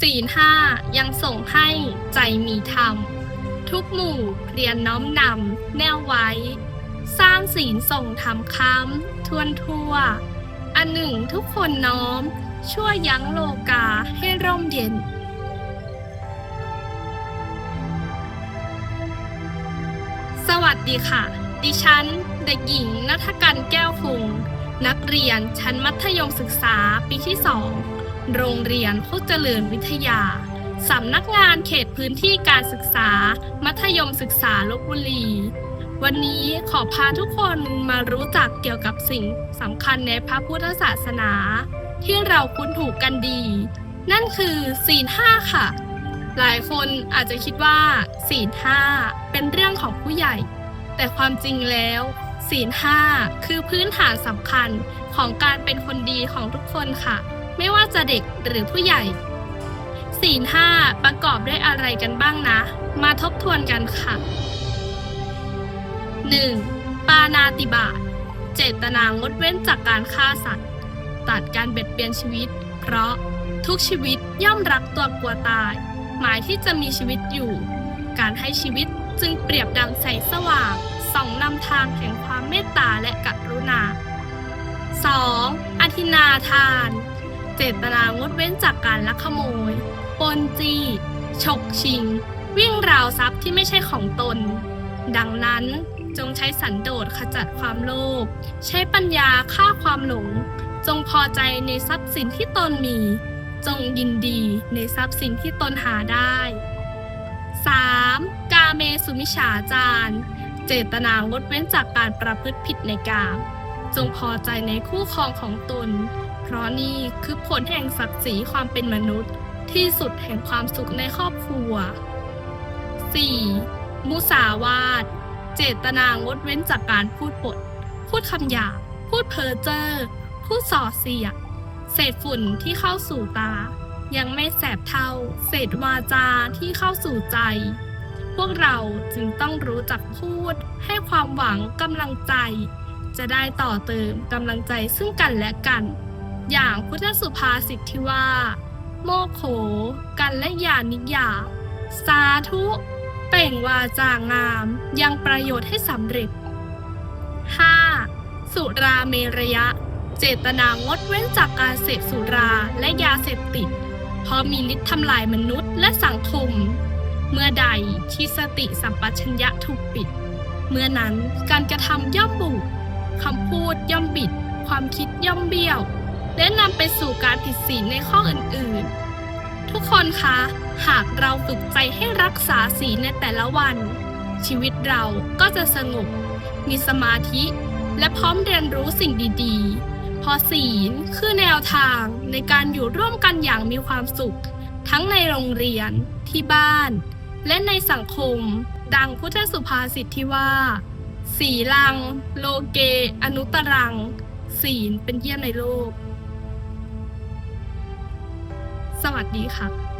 ศีลห้ายังส่งให้ใจมีธรรม ทุกหมู่เรียนน้อมนำแนวไว้ สร้างศีลส่งธรรมค้ำทวนทั่ว อันหนึ่งทุกคนน้อม ช่วยยั้งโลกาให้ร่มเย็นสวัสดีค่ะ ดิฉัน เด็กหญิงนัทกันแก้วคงนักเรียนชั้นมัธยมศึกษาปีที่2 โรงเรียนโคกเจริญวิทยา สำนักงานเขตพื้นที่การศึกษา มัธยมศึกษาลบบุรี วันนี้ขอพาทุกคนมารู้จักเกี่ยวกับสิ่งสำคัญในพระพุทธศาสนา ที่เราคุ้นถูกกันดี นั่นคือศีลห้าค่ะ หลายคนอาจจะคิดว่า ศีลห้าเป็นเรื่องของผู้ใหญ่ แต่ความจริงแล้วศีลห้าคือพื้นฐานสำคัญของการเป็นคนดีของทุกคนค่ะ ไม่ว่าจะเด็กหรือผู้ใหญ่ศีลห้าประกอบด้วยอะไรกันบ้างนะ มาทบทวนกันค่ะ 1. ปานาติบาตเจตนางดเว้นจากการฆ่าสัตว์ ตัดการเบียดเบียนชีวิต เพราะทุกชีวิตย่อมรักตัวกลัวตาย หมายที่จะมีชีวิตอยู่ การให้ชีวิตจึงเปรียบดังแสงสว่างส่องนำทางแห่งความเมตตาและกรุณา 2. อธินาทาน เจตนางดเว้นจากการลักขโมย ปนจี้ฉกชิง วิ่งราวทรัพย์ที่ไม่ใช่ของตน ดังนั้นจงใช้สันโดษขจัดความโลภ ใช้ปัญญาฆ่าความหลง จงพอใจในทรัพย์สินที่ตนมี จงยินดีในทรัพย์สินที่ตนหาได้ 3. กาเมสุมิฉาจาร เจตนางดเว้นจากการประพฤติผิดในกาม จงพอใจในคู่ครองของตน เพราะนี่คือผลแห่งศักดิ์ศรีความเป็นมนุษย์ที่สุดแห่งความสุขในครอบครัว 4. มุสาวาท เจตนางดเว้นจากการพูดปด พูดคำหยาบ พูดเพ้อเจ้อ พูดส่อเสียด เศษฝุ่นที่เข้าสู่ตา ยังไม่แสบเท่า เศษวาจาที่เข้าสู่ใจ พวกเราจึงต้องรู้จักพูด ให้ความหวังกำลังใจ จะได้ต่อเติมกำลังใจซึ่งกันและกัน อย่างพุทธสุภาษิตที่ว่า โมโข กันและยานิยา สาธุ เป่งวาจางาม ยังประโยชน์ให้สำเร็จ 5. สุราเมรยะ เจตนางดเว้นจากการเสพสุราและยาเสพติด เพราะมีฤทธิ์ทำลายมนุษย์และสังคม เมื่อใดที่สติสัมปชัญญะถูกปิด เมื่อนั้นการกระทำย่อมบูด คำพูดย่อมบิด ความคิดย่อมเบี้ยว และนำไปสู่การผิดศีลในข้ออื่นๆ ทุกคนคะ หากเราฝึกใจให้รักษาศีลในแต่ละวัน ชีวิตเราก็จะสงบ มีสมาธิ และพร้อมเรียนรู้สิ่งดีๆ เพราะศีลคือแนวทางในการอยู่ร่วมกันอย่างมีความสุข ทั้งในโรงเรียนที่บ้าน และในสังคม ดังพุทธสุภาษิตที่ว่า สีลัง โลเก อนุตรัง ศีลเป็นเยี่ยมในโลก สวัสดีค่ะ